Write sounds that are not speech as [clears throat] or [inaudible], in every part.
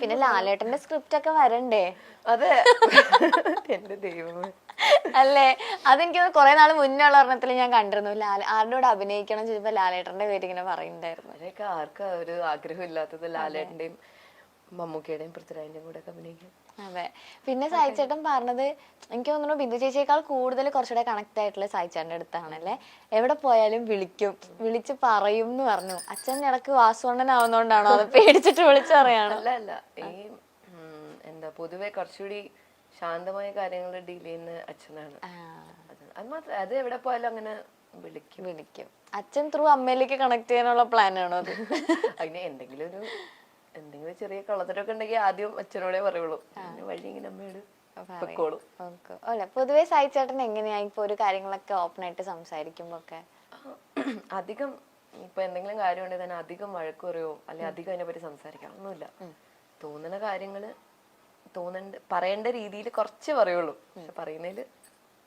പിന്നെ ലാലേട്ടന്റെ സ്ക്രിപ്റ്റ് ഒക്കെ വരണ്ടേ? അതെ. [laughs] എന്റെ ദൈവമേ. അല്ലേ? അതെനിക്ക് കുറെ നാൾ മുന്നേ ഉള്ള ഒരെണ്ണത്തിൽ ഞാൻ കണ്ടിരുന്നു. ലാൽ ആരുടെ കൂടെ അഭിനയിക്കണം ചോദിച്ചപ്പോ ലാലേട്ടന്റെ പേര് ഇങ്ങനെ പറയുന്നുണ്ടായിരുന്നു. അതിനൊക്കെ ആർക്കാ ഒരു ആഗ്രഹം ഇല്ലാത്തത് ലാലേട്ടന്റെയും മമ്മൂക്കയുടെയും പൃഥ്വിരാജിന്റെയും കൂടെ ഒക്കെ അഭിനയിക്കാൻ? അതെ. പിന്നെ സായിച്ചേട്ടൻ പറഞ്ഞത് എനിക്ക് തോന്നുന്നു ബിന്ദു ചേച്ചിയേക്കാൾ കൂടുതൽ കുറച്ചുകൂടെ കണക്ട് ആയിട്ടുള്ള സായിച്ചേട്ടന്റെ അടുത്താണല്ലേ? എവിടെ പോയാലും വിളിക്കും. വിളിച്ച് പറയും എന്ന് പറഞ്ഞു. അച്ഛൻ ഇടയ്ക്ക് വാസുവണ്ണനാവുന്നോണ്ടാണോ? അത് പേടിച്ചിട്ട് വിളിച്ചു പറയാണ് അല്ല അല്ല. ഈ ഉം, എന്താ പൊതുവെ കുറച്ചുകൂടി ശാന്തമായ കാര്യങ്ങൾ ഡീൽ ചെയ്യുന്ന അച്ഛനാണ്. അത് അത് മാത്രം അത് എവിടെ പോയാലും അങ്ങനെ വിളിക്കും. വിളിക്കും. അച്ഛൻ ത്രൂ അമ്മയിലേക്ക് കണക്ട് ചെയ്യാനുള്ള പ്ലാനാണോ ആണോ അത്? അതിന് എന്തെങ്കിലും ഒരു എന്തെങ്കിലും ചെറിയ കള്ളത്തരൊക്കെ ഉണ്ടെങ്കിൽ ആദ്യം അച്ഛനോടെ പറയുള്ളൂ. പിന്നെ വഴി ഇങ്ങനെ അമ്മയോട് അല്ല പൊതുവെ സായിച്ചേട്ടൻ എങ്ങനെയാ ഇപ്പൊ ഒരു കാര്യങ്ങളൊക്കെ ഓപ്പൺ ആയിട്ട് സംസാരിക്കുമ്പോ ഒക്കെ [clears throat] അധികം ഇപ്പൊ എന്തെങ്കിലും കാര്യം ഉണ്ടെങ്കിൽ തന്നെ അധികം വഴക്ക് പറയുമോ അല്ലെ അധികം അതിനെ പറ്റി സംസാരിക്കാം ഒന്നുമില്ല തോന്നുന്ന കാര്യങ്ങൾ തോന്നണ്ട പറയേണ്ട രീതിയിൽ കുറച്ച് പറയുള്ളൂ. പക്ഷെ പറയുന്നതിൽ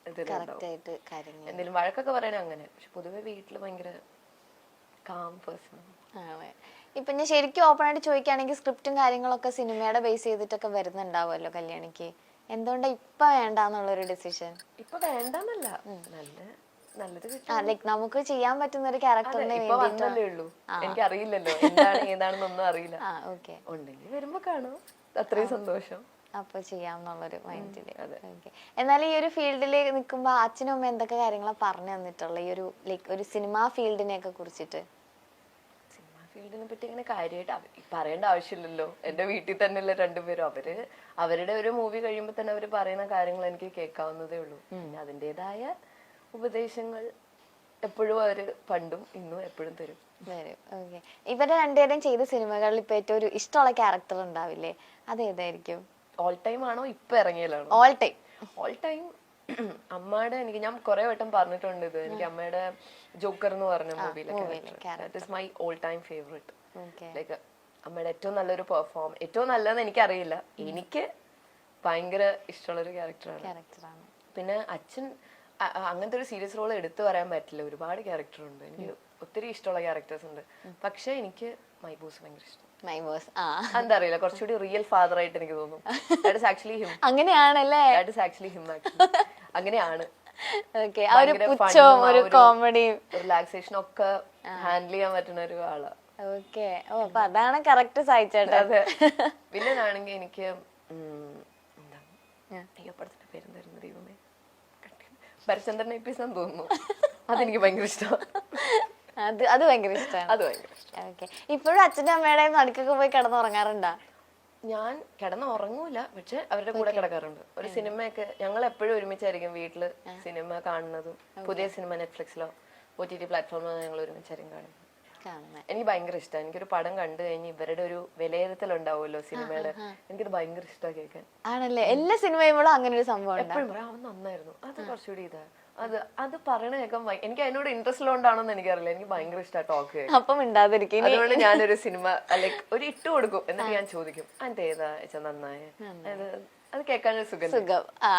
എന്തെങ്കിലും വഴക്കൊക്കെ പറയണേ അങ്ങനെ. പക്ഷെ പൊതുവെ വീട്ടിൽ ഭയങ്കര കാം പേഴ്സൺ ഇപ്പൊ ഞാൻ ശരിക്കും ഓപ്പൺ ആയിട്ട് ചോദിക്കുകയാണെങ്കിൽ സ്ക്രിപ്റ്റും കാര്യങ്ങളൊക്കെ സിനിമയുടെ ബേസ് ചെയ്തിട്ടൊക്കെ വരുന്നുണ്ടാവുമല്ലോ കല്യാണിക്ക്. എന്തുകൊണ്ടാ ഇപ്പൊ വേണ്ടാന്നുള്ളൊരു ഡിസിഷൻ ഇപ്പൊ വേണ്ടെന്നല്ല. നല്ല നമുക്ക് ചെയ്യാൻ പറ്റുന്ന ഒരു ക്യാരക്ടറിനെ വേണ്ടി എനിക്ക് അറിയില്ലല്ലോ എന്താണ് ഏതാണെന്നൊന്നും അറിയില്ല. ഉണ്ടെങ്കിൽ വരുമ്പോ കാണാം. അത്രയും സന്തോഷം. അപ്പൊ ചെയ്യാമെന്നുള്ളൊരു മൈൻഡിൽ എന്നാൽ ഈ ഒരു ഫീൽഡിൽ നിൽക്കുമ്പോ അച്ഛനും അമ്മ എന്തൊക്കെ കാര്യങ്ങളാ പറഞ്ഞു തന്നിട്ടുള്ള? ഈ ഒരു ലൈക്ക് ഒരു സിനിമാ ഫീൽഡിനെ ഒക്കെ കുറിച്ചിട്ട്. ഫീൽഡിനെ പറ്റി അങ്ങനെ കാര്യമായിട്ട് പറയേണ്ട ആവശ്യമില്ലല്ലോ. എന്റെ വീട്ടിൽ തന്നെയല്ലേ രണ്ടുപേരും. അവർ അവരുടെ ഒരു മൂവി കഴിയുമ്പോൾ തന്നെ അവർ പറയുന്ന കാര്യങ്ങൾ എനിക്ക് കേൾക്കാവുന്നതേ ഉള്ളൂ. പിന്നെ അതിന്റെതായ ഉപദേശങ്ങൾ എപ്പോഴും അവർ പണ്ടും ഇന്നും എപ്പോഴും തരും. ഓക്കെ ഇവരെ രണ്ടുപേരും ചെയ്ത സിനിമകളിൽ ഇപ്പൊ ഏറ്റവും ഒരു ഇഷ്ടമുള്ള ക്യാരക്ടർ ഉണ്ടാവില്ലേ? അത് ഏതായിരിക്കും? ഓൾ ടൈം ആണോ ഇപ്പൊ ഇറങ്ങിയതാണോ? ഓൾ ടൈം ഓൾ ടൈം [clears throat] അമ്മയുടെ എനിക്ക് ഞാൻ കുറെ വട്ടം പറഞ്ഞിട്ടുണ്ട് ഇത്. എനിക്ക് അമ്മയുടെ ജോക്കർ എന്ന് പറഞ്ഞ മൂവിയിലെ my all time favourite like അമ്മയുടെ ഏറ്റവും നല്ലൊരു പെർഫോം ഏറ്റവും നല്ലതെന്ന് എനിക്കറിയില്ല. എനിക്ക് ഭയങ്കര ഇഷ്ടമുള്ള ഒരു ക്യാരക്ടറാണ് പിന്നെ അച്ഛൻ അങ്ങനത്തെ ഒരു സീരിയസ് റോൾ എടുത്തു പറയാൻ പറ്റില്ല. ഒരുപാട് ക്യാരക്ടർ ഉണ്ട്. എനിക്ക് ഒത്തിരി ഇഷ്ടമുള്ള ക്യാരക്ടേഴ്സ് ഉണ്ട്. പക്ഷെ എനിക്ക് മൈബൂസ് ഭയങ്കര ഇഷ്ടം. മൈ ബോസ് ആ. എന്താ അറിയില്ല കുറച്ചുകൂടി റിയൽ ഫാദർ ആയിട്ട് എനിക്ക് തോന്നുന്നു ദാറ്റ് ഇസ് ആക്ച്വലി ഹിം അങ്ങനെയാണല്ലേ? ദാറ്റ് ഇസ് ആക്ച്വലി ഹിം അങ്ങനെയാണ്. ഓക്കെ ആ ഒരു പുച്ഛവും ഒരു കോമഡിയും റിലാക്സേഷൻ ഒക്കെ ഹാൻഡിൽ ചെയ്യാൻ പറ്റുന്ന ഒരു ആളാ. ഓക്കെ ഓ അപ്പൊ അതാണ് കറക്റ്റ് സഹായിച്ചേട്ടാ [laughs] വില്ലനാണെങ്കിൽ എനിക്ക് അയ്യോ പടത്തിന്റെ പേരെന്തായിരുന്നു ദൈവമേ. ഭരചന്ദ്രൻ എപ്പിസോഡ് തോന്നുന്നു. [laughs] അതെനിക്ക് ഭയങ്കര ഇഷ്ടമാണ് അത് അത് ഭയങ്കര ഇഷ്ടമാണ് അത് ഭയങ്കര ഇഷ്ടം. ഓക്കെ ഇപ്പോഴും അച്ഛന്റെ അമ്മയുടെയും നടുക്കൊക്കെ പോയി കിടന്നുറങ്ങാറുണ്ടാ? ഞാൻ കിടന്ന് ഉറങ്ങൂല പക്ഷെ അവരുടെ കൂടെ കിടക്കാറുണ്ട്. ഒരു സിനിമയൊക്കെ ഞങ്ങൾ എപ്പോഴും ഒരുമിച്ചായിരിക്കും വീട്ടിൽ സിനിമ കാണുന്നതും പുതിയ സിനിമ നെറ്റ്ഫ്ലിക്സിലോ ഒ ടി ടി പ്ലാറ്റ്ഫോമിലോ ഞങ്ങൾ ഒരുമിച്ചായിരിക്കും കാണുന്നത്. എനിക്ക് ഭയങ്കര ഇഷ്ടമാണ് എനിക്കൊരു പടം കണ്ടു കഴിഞ്ഞ് ഇവരുടെ ഒരു വിലയിരുത്തൽ ഉണ്ടാവുമല്ലോ സിനിമയുടെ. എനിക്കത് ഭയങ്കര ഇഷ്ടമാണ് കേൾക്കാൻ. ആണല്ലേ? എല്ലാ സിനിമയും അങ്ങനെ ഒരു സംഭവം എപ്പോഴും പറയാം അവൻ നന്നായിരുന്നു. അത് കുറച്ചുകൂടി ഇതാ. അത് അത് പറയണ കേൾക്കാൻ ഭയ- എനിക്ക് അതിനോട് ഇൻട്രസ്റ്റ് ഉള്ളതുകൊണ്ടാണോ എന്ന് എനിക്കറിയില്ല. എനിക്ക് ഭയങ്കര ഇഷ്ടമാണ് ടോക്ക് കേൾക്കാൻ. അപ്പം മിണ്ടാതിരിക്കും. അതുകൊണ്ട് ഞാനൊരു സിനിമ ലൈക്ക് ഒരു ഇട്ട് കൊടുക്കും. എന്നിട്ട് ഞാൻ ചോദിക്കും അതിന്റെ ഏതാ? വെച്ചാ നന്നായ? അത് അത് കേൾക്കാനൊരു സുഖം സുഖം. ആ.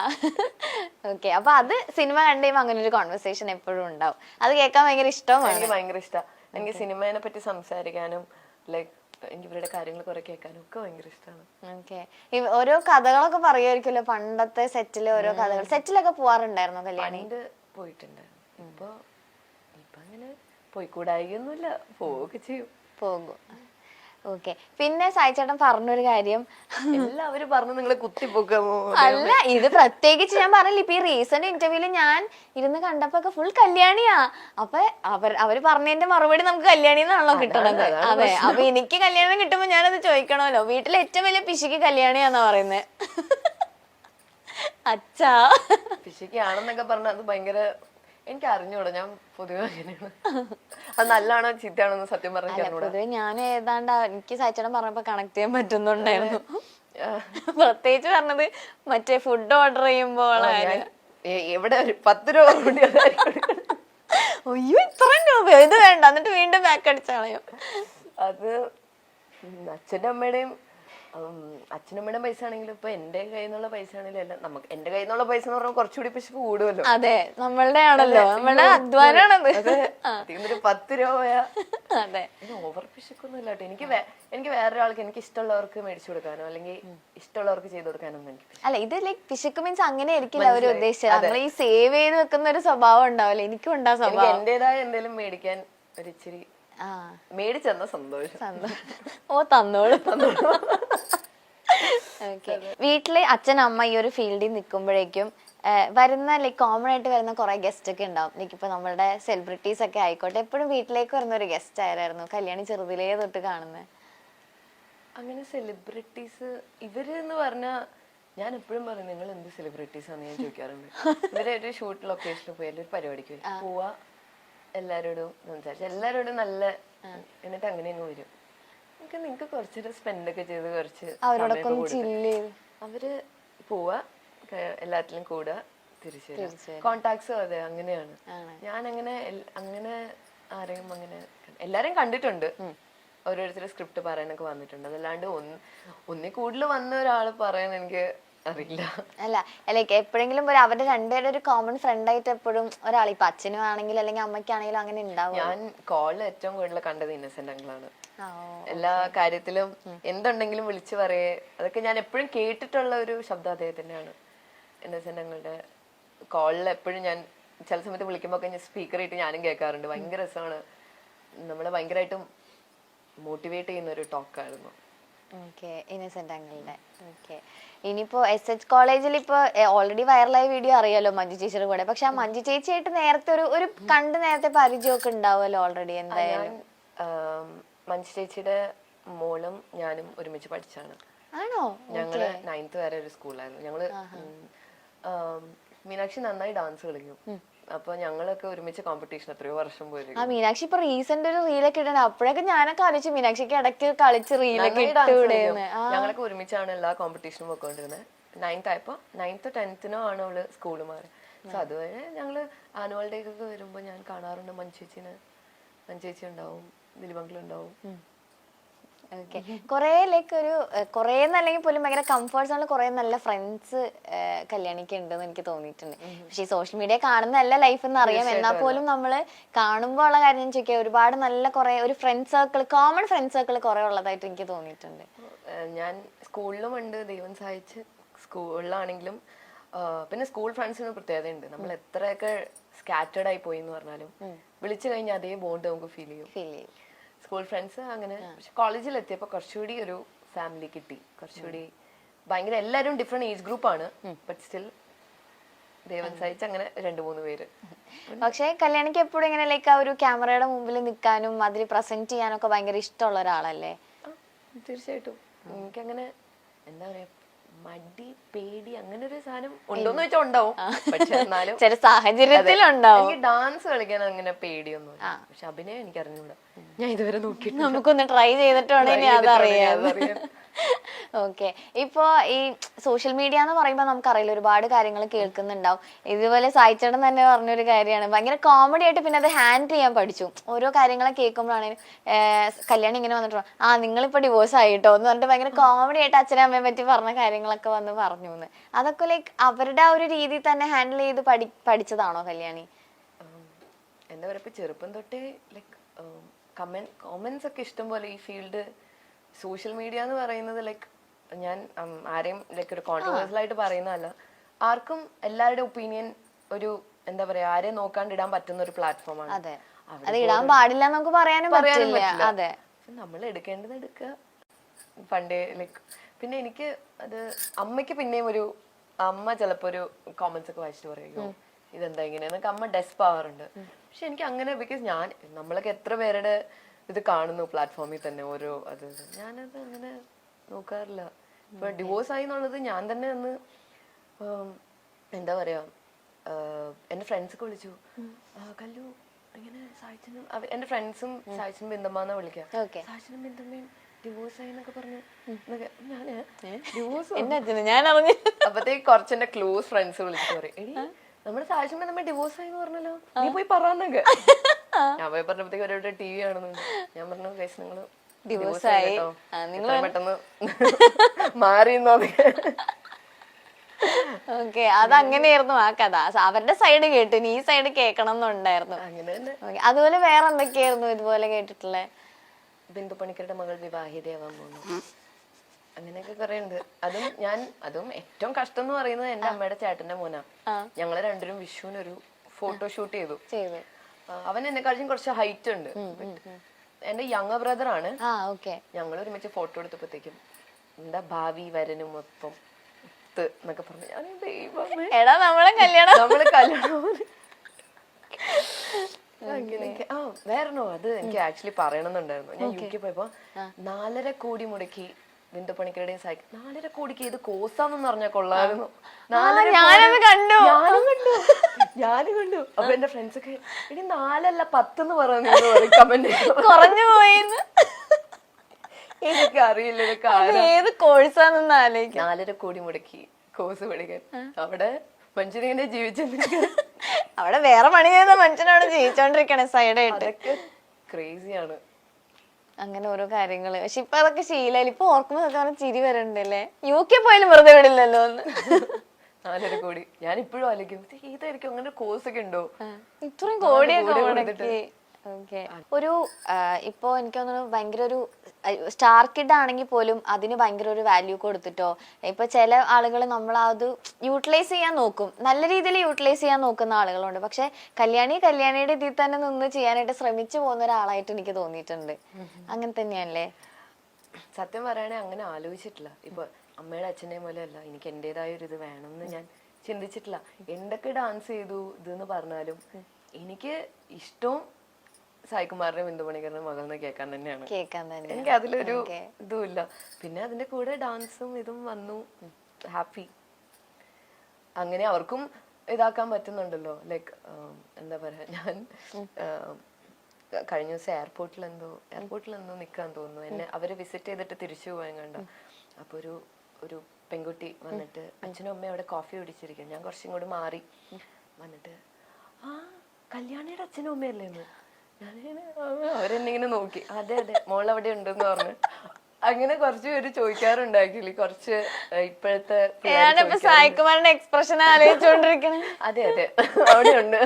ഓക്കെ അപ്പൊ അത് സിനിമ കണ്ടുകഴിയുമ്പോൾ അങ്ങനെ ഒരു കോൺവെർസേഷൻ എപ്പോഴും ഉണ്ടാവും. അത് കേൾക്കാൻ ഭയങ്കര ഇഷ്ടമാണ്. എനിക്ക് ഭയങ്കര ഇഷ്ടമാണ് എനിക്ക് സിനിമേനെ പറ്റി സംസാരിക്കാനും ലൈക്ക് എനിക്ക് ഇവരുടെ കാര്യങ്ങൾ കുറെ കേൾക്കാനും ഒക്കെ ഭയങ്കര ഇഷ്ടമാണ് ഓക്കെ ഓരോ കഥകളൊക്കെ പറയുമായിരിക്കുമല്ലോ പണ്ടത്തെ സെറ്റിലെ ഓരോ കഥകൾ സെറ്റിലൊക്കെ പോവാറുണ്ടായിരുന്നു കല്യാണി? പണ്ട് പോയിട്ടുണ്ട് ഇപ്പൊ ഇപ്പൊ അങ്ങനെ പോയിക്കൂടായികയൊന്നുമില്ല. പോവുകയൊക്കെ ചെയ്യും. പോകും. ഓക്കെ. പിന്നെ സായിച്ചേട്ടൻ പറഞ്ഞൊരു കാര്യം. എല്ലാവരും പറഞ്ഞു നിങ്ങളെ കുത്തിപ്പൊക്കാമോ അല്ല ഇത് പ്രത്യേകിച്ച് ഞാൻ പറഞ്ഞില്ല. ഇപ്പൊ ഈ റീസെന്റ് ഇന്റർവ്യൂൽ ഞാൻ ഇരുന്ന് കണ്ടപ്പോ ഒക്കെ ഫുൾ കല്യാണിയാ. അപ്പൊ അവർ അവർ പറഞ്ഞതിന്റെ മറുപടി നമുക്ക് കല്യാണി എന്നാണല്ലോ കിട്ടണത്. അതെ അപ്പൊ എനിക്ക് കല്യാണം കിട്ടുമ്പോ ഞാനത് ചോദിക്കണമല്ലോ. വീട്ടിലെ ഏറ്റവും വലിയ പിശിക്ക് കല്യാണിയാന്നാ പറയുന്നത് [laughs] അച്ഛാ. പിശുക്കാണെന്നൊക്കെ പറഞ്ഞ അത് ഭയങ്കര എനിക്ക് അറിഞ്ഞൂടാ ഞാൻ പൊതുവെ അങ്ങനെയാണ്. അത് നല്ലതാണോ ചീത്തയാണോ സത്യം പറഞ്ഞു അറിഞ്ഞൂടാ പൊതുവെ ഞാൻ ഏതാണ്ട് എനിക്ക് സായിച്ചേട്ടൻ പറഞ്ഞപ്പോ കണക്ട് ചെയ്യാൻ പറ്റുന്നുണ്ടായിരുന്നു. പ്രത്യേകിച്ച് പറഞ്ഞത് മറ്റേ ഫുഡ് ഓർഡർ ചെയ്യുമ്പോൾ എവിടെ ഒരു പത്ത് രൂപ കൂടി. അയ്യോ ഇത്രയും രൂപ ഇത് വേണ്ട എന്നിട്ട് വീണ്ടും ബാക്ക് അടിച്ചാളയോ അത് അച്ഛന്റെ അച്ഛന്റെ അമ്മയുടെയും അച്ഛനമ്മയുടെ പൈസ ആണെങ്കിലും ഇപ്പൊ എന്റെ കയ്യിൽ നിന്നുള്ള പൈസ ആണെങ്കിലും എല്ലാം നമുക്ക് എന്റെ കയ്യിൽ നിന്നുള്ള പൈസ എന്ന് പറഞ്ഞാൽ കുറച്ചുകൂടി പൈസ കൂടുമല്ലോ അതെ നമ്മളുടെ ആണല്ലോ നമ്മളുടെ അധ്വാനാണത്. ഇതിന്നൊരു പത്ത് രൂപ പോയാ അതെ. ഓവർ പിശുക്കൊന്നും ഇല്ല കേട്ടോ. എനിക്ക് എനിക്ക് വേറൊരാൾക്ക് എനിക്ക് ഇഷ്ടമുള്ളവർക്ക് മേടിച്ചു കൊടുക്കാനോ അല്ലെങ്കിൽ ഇഷ്ടമുള്ളവർക്ക് ചെയ്തു കൊടുക്കാനോ എനിക്ക് അല്ല ഇത് ലൈക് പിശുക്ക് മീൻസ് അങ്ങനെ ആയിരിക്കില്ല അവർ ഉദ്ദേശിച്ചത് നമ്മൾ ഈ സേവ് ചെയ്ത് വെക്കുന്ന ഒരു സ്വഭാവം ഉണ്ടാവില്ല? എനിക്കും ഉണ്ടാ സ്വഭാവം. എന്റേതായ എന്തെങ്കിലും മേടിക്കാൻ ഒരു ഇച്ചിരി മേടിച്ചെന്ന സന്തോഷം. ഓ തന്നോളൂ. ഓക്കെ. വീട്ടിൽ അച്ഛൻ അമ്മ ഈ ഒരു ഫീൽഡിൽ നിൽക്കുമ്പോഴേക്കും വരുന്ന ലൈക്ക് കോമൺ ആയിട്ട് വരുന്ന കുറെ ഗസ്റ്റ് ഒക്കെ ഉണ്ടാവും. ഇപ്പൊ നമ്മളുടെ സെലിബ്രിറ്റീസ് ഒക്കെ ആയിക്കോട്ടെ. എപ്പോഴും വീട്ടിലേക്ക് വരുന്ന ഒരു ഗസ്റ്റ് ആയിരുന്നു കല്യാണി ചെറുതിലേ തൊട്ട് കാണുന്നത് അങ്ങനെ സെലിബ്രിറ്റീസ് ഇവർ എന്ന് പറഞ്ഞ ഞാൻ എപ്പോഴും പറയും നിങ്ങൾ എന്ത് സെലിബ്രിറ്റീസ് ആണെന്ന് ഞാൻ ചോദിക്കാറുണ്ട്. ഇവരെ ഒരു ഷൂട്ട് ലൊക്കേഷനിൽ പോയാലും ഒരു പരിപാടിക്ക് പോയി. പോവാ എല്ലാരോടും സംസാരിച്ചു എല്ലാരോടും നല്ല എന്നിട്ട് അങ്ങനെ അങ്ങ് വരും. എനിക്ക് നിങ്ങക്ക് കുറച്ചൊരു സ്പെൻഡ് ഒക്കെ ചെയ്ത് കുറച്ച് അവരോടൊക്കെ ഒന്ന് ചെയ്ത് അവർ പോവാ ക- എല്ലാത്തിലും കൂടുക തിരിച്ചു കോണ്ടാക്ട്സും അതെ അങ്ങനെയാണ്. ഞാൻ അങ്ങനെ എൽ- അങ്ങനെ ആരെയും അങ്ങനെ എല്ലാരെയും കണ്ടിട്ടുണ്ട്. ഓരോരുത്തർ സ്ക്രിപ്റ്റ് പറയാനൊക്കെ വന്നിട്ടുണ്ട്. അതല്ലാണ്ട് ഒന്ന് ഒന്നി കൂടുതൽ വന്ന ഒരാൾ പറയാൻ എനിക്ക് അറിയില്ല. അല്ല ലൈക്ക് എപ്പോഴെങ്കിലും ഒരു അവരുടെ രണ്ടുപേരുടെ ഒരു കോമൺ ഫ്രണ്ട് ആയിട്ട് എപ്പോഴും ഒരാൾ ഇപ്പൊ അച്ഛനും ആണെങ്കിലും അല്ലെങ്കിൽ അമ്മയ്ക്കാണെങ്കിലും അങ്ങനെ ഉണ്ടാവും ഞാൻ കോളിൽ ഏറ്റവും കൂടുതൽ കണ്ടത് ഇന്നസെന്റ് അങ്കിളാണ് എല്ലാ കാര്യത്തിലും എന്തുണ്ടെങ്കിലും വിളിച്ചു പറയേ. അതൊക്കെ ഞാൻ എപ്പോഴും കേട്ടിട്ടുള്ള ഒരു ശബ്ദം അദ്ദേഹത്തിന്റെയാണ് ഇന്നസെന്റ് അങ്കിളുടെ കോളിൽ എപ്പോഴും ഞാൻ ചില സമയത്ത് വിളിക്കുമ്പോൾ ഒക്കെ സ്പീക്കർ ഇട്ട് ഞാനും കേൾക്കാറുണ്ട്. ഭയങ്കര രസമാണ്. നമ്മളെ ഭയങ്കരമായിട്ടും മോട്ടിവേറ്റ് ചെയ്യുന്ന ഒരു ടോക്കായിരുന്നു ഓക്കെ ഇന്നസെന്റ് അങ്കിളുടെ ഓക്കെ. ഇനിയിപ്പോ എസ് എച്ച് കോളേജിൽ ഇപ്പൊ ഓൾറെഡി വൈറലായ വീഡിയോ അറിയാലോ മഞ്ജു ചേച്ചിയുടെ കൂടെ. പക്ഷെ ആ മഞ്ജു ചേച്ചിയായിട്ട് നേരത്തെ ഒരു ഒരു കണ്ട് നേരത്തെ പരിചയമൊക്കെ ഉണ്ടാവുമല്ലോ ഓൾറെഡി എന്തായാലും. മഞ്ജു ചേച്ചിയുടെ മോളും ഞാനും ഒരുമിച്ച് പഠിച്ചാണ് ആണോ? ഞങ്ങൾ നയൻത്ത് വരെ ഒരു സ്കൂളായിരുന്നു ഞങ്ങൾ മീനാക്ഷി നന്നായി ഡാൻസ് കളിക്കും. അപ്പൊ ഞങ്ങളൊക്കെ ഒരുമിച്ച് കോമ്പറ്റീഷൻ എത്രയോ വർഷം പോയി ആ മീനാക്ഷി ഇപ്പൊ റീസെന്റ് ഒരു റീലൊക്കെ ഇടണം അപ്പോഴൊക്കെ ഞാനൊക്കെ ആലോചിച്ചു മീനാക്ഷിക്ക് ഇടയ്ക്ക് കളിച്ച് റീലൊക്കെ ഇട്ടുകൂടെയെന്ന് ഞങ്ങളൊക്കെ ഒരുമിച്ചാണ് എല്ലാ കോമ്പറ്റീഷനും പോയിക്കൊണ്ടിരുന്നത് നയൻത്ത് ആയപ്പോ നയൻത്തോ ടെൻത്തിനോ ആണ് അവൾ സ്കൂൾ മാറി. സോ അതുവരെ ഞങ്ങൾ ആനുവൽ ഡേക്കൊക്കെ ഒക്കെ വരുമ്പോ ഞാൻ കാണാറുണ്ട് മഞ്ചേച്ചിന് മഞ്ചേച്ചി ഉണ്ടാവും ദിലിപങ്കിളുണ്ടാവും ഓക്കെ കുറേ ലൈക്ക് ഒരു കുറേ എന്നല്ലെങ്കിൽ പോലും ഭയങ്കര കംഫർട്ട് സോണിൽ കുറേ നല്ല ഫ്രണ്ട്സ് കല്യാണിക്ക് ഉണ്ടെന്ന് എനിക്ക് തോന്നിയിട്ടുണ്ട്. പക്ഷേ ഈ സോഷ്യൽ മീഡിയ കാണുന്നതല്ല ലൈഫ് എന്ന് അറിയാം എന്നാൽ പോലും നമ്മൾ കാണുമ്പോൾ ഉള്ള കാര്യം ചോദിക്കുക ഒരുപാട് നല്ല കുറേ ഒരു friend circle common friend circle കുറേ ഉള്ളതായിട്ട് എനിക്ക് തോന്നിയിട്ടുണ്ട്. ഞാൻ സ്കൂളിലും ഉണ്ട് ദൈവം സഹായിച്ച് സ്കൂളിലാണെങ്കിലും പിന്നെ സ്കൂൾ ഫ്രണ്ട്സിന് പ്രത്യേകതയുണ്ട്. നമ്മൾ എത്രയൊക്കെ സ്കാറ്റേഡ് ആയി പോയി എന്ന് പറഞ്ഞാലും വിളിച്ചു കഴിഞ്ഞാൽ അതേ ബോണ്ട് നമുക്ക് ഫീൽ ചെയ്യും. ഫീൽ ചെയ്യും. സ്കൂൾ ഫ്രണ്ട്സ് അങ്ങനെ പക്ഷെ കോളേജിൽ എത്തിയപ്പോൾ കുറച്ചുകൂടി ഒരു ഫാമിലി കിട്ടി. കുറച്ചുകൂടി ഭയങ്കര എല്ലാവരും ഡിഫറെന്റ് ഏജ് ഗ്രൂപ്പ് ആണ്. ബട്ട് സ്റ്റിൽ ദൈവം സഹിച്ച് അങ്ങനെ രണ്ട് മൂന്ന് പേര്. പക്ഷേ കല്യാണിക്ക് എപ്പോഴും ഇങ്ങനെ ലൈക്ക് ആ ഒരു ക്യാമറയുടെ മുമ്പിൽ നിൽക്കാനും അതിൽ പ്രസന്റ് ചെയ്യാനൊക്കെ ഭയങ്കര ഇഷ്ടമുള്ള ഒരാളല്ലേ? തീർച്ചയായിട്ടും. എനിക്കങ്ങനെ എന്താ പറയാ മടി പേടി അങ്ങനെ ഒരു സാധനം ഉണ്ടോന്ന് വെച്ചാൽ ഉണ്ടാവും. പക്ഷെ എന്നാലും ചില സാഹചര്യത്തിലുണ്ടാവും എനിക്ക് ഡാൻസ് കളിക്കാൻ അങ്ങനെ പേടിയൊന്നും പക്ഷെ അഭിനയം എനിക്ക് അറിഞ്ഞൂടാ. ഞാൻ ഇതുവരെ നോക്കി നമുക്കൊന്ന് ട്രൈ ചെയ്തിട്ട് വേണം ഇനി അതറിയാം. ഓക്കെ ഇപ്പോ ഈ സോഷ്യൽ മീഡിയ എന്ന് പറയുമ്പോൾ നമുക്കറിയില്ല ഒരുപാട് കാര്യങ്ങൾ കേൾക്കുന്നുണ്ടാവും. ഇതുപോലെ സായിച്ചേട്ടൻ തന്നെ പറഞ്ഞൊരു കാര്യമാണ്. ഭയങ്കര കോമഡി ആയിട്ട് പിന്നെ അത് ഹാൻഡിൽ ചെയ്യാൻ പഠിച്ചു. ഓരോ കാര്യങ്ങളെ കേൾക്കുമ്പോഴാണെങ്കിലും കല്യാണം ഇങ്ങനെ വന്നിട്ട് ആ ആ നിങ്ങളിപ്പോ ഡിവോഴ്സ് ആയിട്ടോ? എന്ന് പറഞ്ഞിട്ട് ഭയങ്കര കോമഡി ആയിട്ട് അച്ഛനും അമ്മയെ പറ്റി പറഞ്ഞ കാര്യങ്ങളൊക്കെ വന്ന് പറഞ്ഞു എന്ന് അതൊക്കെ ലൈക്ക് അവരുടെ ആ ഒരു രീതിയിൽ തന്നെ ഹാൻഡിൽ ചെയ്ത് പഠി പഠിച്ചതാണോ കല്യാണി? എന്താ പറയുക ചെറുപ്പം തൊട്ടേ ലൈക്ക് കമന്റ് കോമന്റ്സ് ഒക്കെ ഇഷ്ടം പോലെ ഈ ഫീൽഡ് സോഷ്യൽ മീഡിയ എന്ന് പറയുന്നത് ലൈക്ക് ഞാൻ ആരെയും ലൈക്ക് ഒരു കോൺട്രവേഴ്സൽ ആയിട്ട് പറയുന്നതല്ല. ആർക്കും എല്ലാവരുടെ ഒപ്പീനിയൻ ഒരു എന്താ പറയാ ആരെയും നോക്കാണ്ട് ഇടാൻ പറ്റുന്ന ഒരു പ്ലാറ്റ്ഫോമാണ് അതെ. അത് ഇടാൻ പാടില്ല നമുക്ക് പറയാനും പറ്റില്ല. അതെ. നമ്മൾ എടുക്കേണ്ടത് എടുക്കുക. പണ്ടേ ലൈക്ക് പിന്നെ എനിക്ക് അത് അമ്മയ്ക്ക് പിന്നെയും ഒരു അമ്മ ചിലപ്പോ ഒരു കോമന്റ്സ് ഒക്കെ വായിച്ചിട്ട് പറയുമോ ഇതെന്താ ഇങ്ങനെ എന്നൊക്കെ അമ്മ പവർ ഉണ്ട് പക്ഷെ എനിക്ക് അങ്ങനെ ബിക്കോസ് ഞാൻ നമ്മളൊക്കെ എത്ര പേരുടെ ഇത് കാണുന്നു പ്ലാറ്റ്ഫോമിൽ തന്നെ ഓരോ അത്. ഞാനത് അങ്ങനെ നോക്കാറില്ല. ഇപ്പൊ ഡിവോഴ്സ് ആയി എന്നുള്ളത് ഞാൻ തന്നെ അന്ന് എന്താ പറയാ എന്റെ ഫ്രണ്ട്സ് ഒക്കെ വിളിച്ചു. കല്ലു ഇങ്ങനെ സായിച്ചനും എന്റെ ഫ്രണ്ട്സും സായിച്ചനും ബിന്ദമ്മാന്നാ വിളിക്കുക വിളിക്കാം സായിച്ചനും ബിന്ദമ്മയും ഡിവോഴ്സ് ആയി എന്നൊക്കെ. പറഞ്ഞു. ഞാൻ ഡിവോഴ്സ് ഞാൻ അറിഞ്ഞു. അപ്പത്തേക്ക് കുറച്ച് എന്റെ ക്ലോസ് ഫ്രണ്ട്സ് വിളിച്ചു പറയും. നമ്മുടെ സാഹചര്യം ബിന്ദമ്മ ഡിവോഴ്സ് ആയി എന്ന് പറഞ്ഞല്ലോ നീ പോയി പറഞ്ഞൊക്കെ ഞാൻ പോയി പറഞ്ഞപ്പോഴത്തേക്ക് ടി വി ഞാൻ പറഞ്ഞു കേസ് ആയി. കേട്ടോ. ആ, പെട്ടെന്ന് [laughs] മാറി ഓക്കെ അത്? അങ്ങനെയായിരുന്നു ആ കഥ. അവരുടെ സൈഡ് കേട്ടു. നീ ഈ സൈഡ് കേൾക്കണം എന്നുണ്ടായിരുന്നു. അതുപോലെ വേറെ എന്തൊക്കെയായിരുന്നു ഇതുപോലെ കേട്ടിട്ടുള്ളത് ബിന്ദു പണിക്കരുടെ മകൾ വിവാഹിതയാവാൻ പോകുന്നു അങ്ങനെയൊക്കെ കുറെ ഉണ്ട് അതും ഞാൻ അതും ഏറ്റവും കഷ്ടം എന്ന് പറയുന്നത് എന്റെ അമ്മയുടെ ചേട്ടന്റെ മോനാ. ഞങ്ങൾ രണ്ടുപേരും വിഷുവിനൊരു ഫോട്ടോഷൂട്ട് ചെയ്തു. അവൻ എന്നെക്കാളും കുറച്ച് ഹൈറ്റ് ഉണ്ട്. എന്റെ യങ് ബ്രദർ ആണ്. ഞങ്ങൾ ഒരുമിച്ച് ഫോട്ടോ എടുത്തപ്പോഴത്തേക്കും എന്താ ഭാവി വരനും ഒത്ത് എന്നൊക്കെ പറഞ്ഞു. ഞാൻ ദൈവമേ. എടാ നമ്മളെ കല്യാണം നമ്മൾ കല്യാണം ആ വേറെ അത് എനിക്ക് ആക്ച്വലി പറയണമെന്നുണ്ടായിരുന്നു. ഞാൻ യു കെ പോയപ്പോ നാലര കോടി മുടക്കി ബിന്ദു പണിക്കരുടെയും സൈക്കിൾ നാലര കോടിക്ക് ഇത് കോസാന്ന് പറഞ്ഞാൽ കണ്ടു. ഞാനും കണ്ടു. ഞാനും കണ്ടു. അപ്പൊ എന്റെ ഫ്രണ്ട്സ് ഒക്കെ ഇനി നാലല്ല പത്തെന്ന് പറഞ്ഞു കമന്റ് കുറഞ്ഞു പോയിന്ന്. എനിക്ക് അറിയില്ല ഏത് കോഴ്സാണെന്ന് ആലോചിക്കും. നാലര കോടി മുടക്കി കോഴ്സ് പഠിക്കാൻ. അവിടെ മനുഷ്യനിങ്ങനെ ജീവിച്ചു അവിടെ വേറെ പണി ചെയ്ത മനുഷ്യനവിടെ ജീവിച്ചോണ്ടിരിക്കണേ സൈഡായിട്ട് ക്രേസിയാണ് അങ്ങനെ ഓരോ കാര്യങ്ങൾ. പക്ഷെ ഇപ്പൊ അതൊക്കെ ശീലായി ഇപ്പൊ ഓർക്കുമ്പോ അതൊക്കെ ചിരി വരണ്ടല്ലേ? യു കെ പോയാലും വെറുതെ വിടില്ലല്ലോ എന്ന്. നാലര കോടി. ഞാൻ ഇപ്പോഴും ആലോചിക്കും ഇതായിരിക്കും അങ്ങനെ കോഴ്സ് ഒക്കെ ഉണ്ടോ? ഇത്രയും കോടിയൊക്കെ ഓക്കെ ഒരു ഇപ്പോ എനിക്ക് തോന്നുന്നു ഭയങ്കര ഒരു സ്റ്റാർ കിഡ് ആണെങ്കിൽ പോലും അതിന് ഭയങ്കര ഒരു വാല്യൂ കൊടുത്തിട്ടോ. ഇപ്പൊ ചില ആളുകൾ നമ്മൾ അത് യൂട്ടിലൈസ് ചെയ്യാൻ നോക്കും. നല്ല രീതിയിൽ യൂട്ടിലൈസ് ചെയ്യാൻ നോക്കുന്ന ആളുകളുണ്ട്. പക്ഷെ കല്യാണി കല്യാണിയുടെ ഇതിൽ തന്നെ നിന്ന് ചെയ്യാനായിട്ട് ശ്രമിച്ചു പോകുന്ന ഒരാളായിട്ട് എനിക്ക് തോന്നിയിട്ടുണ്ട്. അങ്ങനെ തന്നെയല്ലേ? സത്യം പറയണേ അങ്ങനെ ആലോചിച്ചിട്ടില്ല. ഇപ്പൊ അമ്മയുടെ അച്ഛനെ പോലെ അല്ല എനിക്ക് എന്റേതായ ഒരു ഇത് വേണമെന്ന് ഞാൻ ചിന്തിച്ചിട്ടില്ല. എന്തൊക്കെ ഡാൻസ് ചെയ്തു ഇതെന്ന് പറഞ്ഞാലും എനിക്ക് ഇഷ്ടവും സായികുമാറിന്റെ ബിന്ദു മകൾ എന്ന് കേൾക്കാൻ തന്നെയാണ്. കേൾക്കാൻ തന്നെ എനിക്ക് അതിലൊരു ഇതുമില്ല. പിന്നെ അതിന്റെ കൂടെ ഡാൻസും ഇതും വന്നു. ഹാപ്പി. അങ്ങനെ അവർക്കും ഇതാക്കാൻ പറ്റുന്നുണ്ടല്ലോ. ലൈക്ക് എന്താ പറയാ ഞാൻ കഴിഞ്ഞ ദിവസം എയർപോർട്ടിൽ എന്തോ എയർപോർട്ടിൽ എന്തോ നിൽക്കാൻ തോന്നുന്നു. എന്നെ അവരെ വിസിറ്റ് ചെയ്തിട്ട് തിരിച്ചു പോയാൻ കണ്ട. അപ്പൊ ഒരു ഒരു പെൺകുട്ടി വന്നിട്ട് അച്ഛനും അമ്മയും അവിടെ കോഫി കുടിച്ചിരിക്കും ഞാൻ കുറച്ചും കൂടി മാറി വന്നിട്ട് ആ കല്യാണിയുടെ അച്ഛനും അമ്മയല്ലേ? എന്ന്. ഞാനിങ്ങനെ അവരെന്നെ ഇങ്ങനെ നോക്കി? അതെ അതെ മോൾ അവിടെ ഉണ്ടെന്ന് പറഞ്ഞു. അങ്ങനെ കുറച്ച് പേര് ചോദിക്കാറുണ്ട് ആക്ച്വലി കുറച്ച് ഇപ്പോഴത്തെ പിള്ളേര് സായികുമാറിന്റെ എക്സ്പ്രഷൻ ആലോചിച്ചോണ്ടിരിക്കണേ. അതെ അതെ. അവിടെ ഉണ്ട്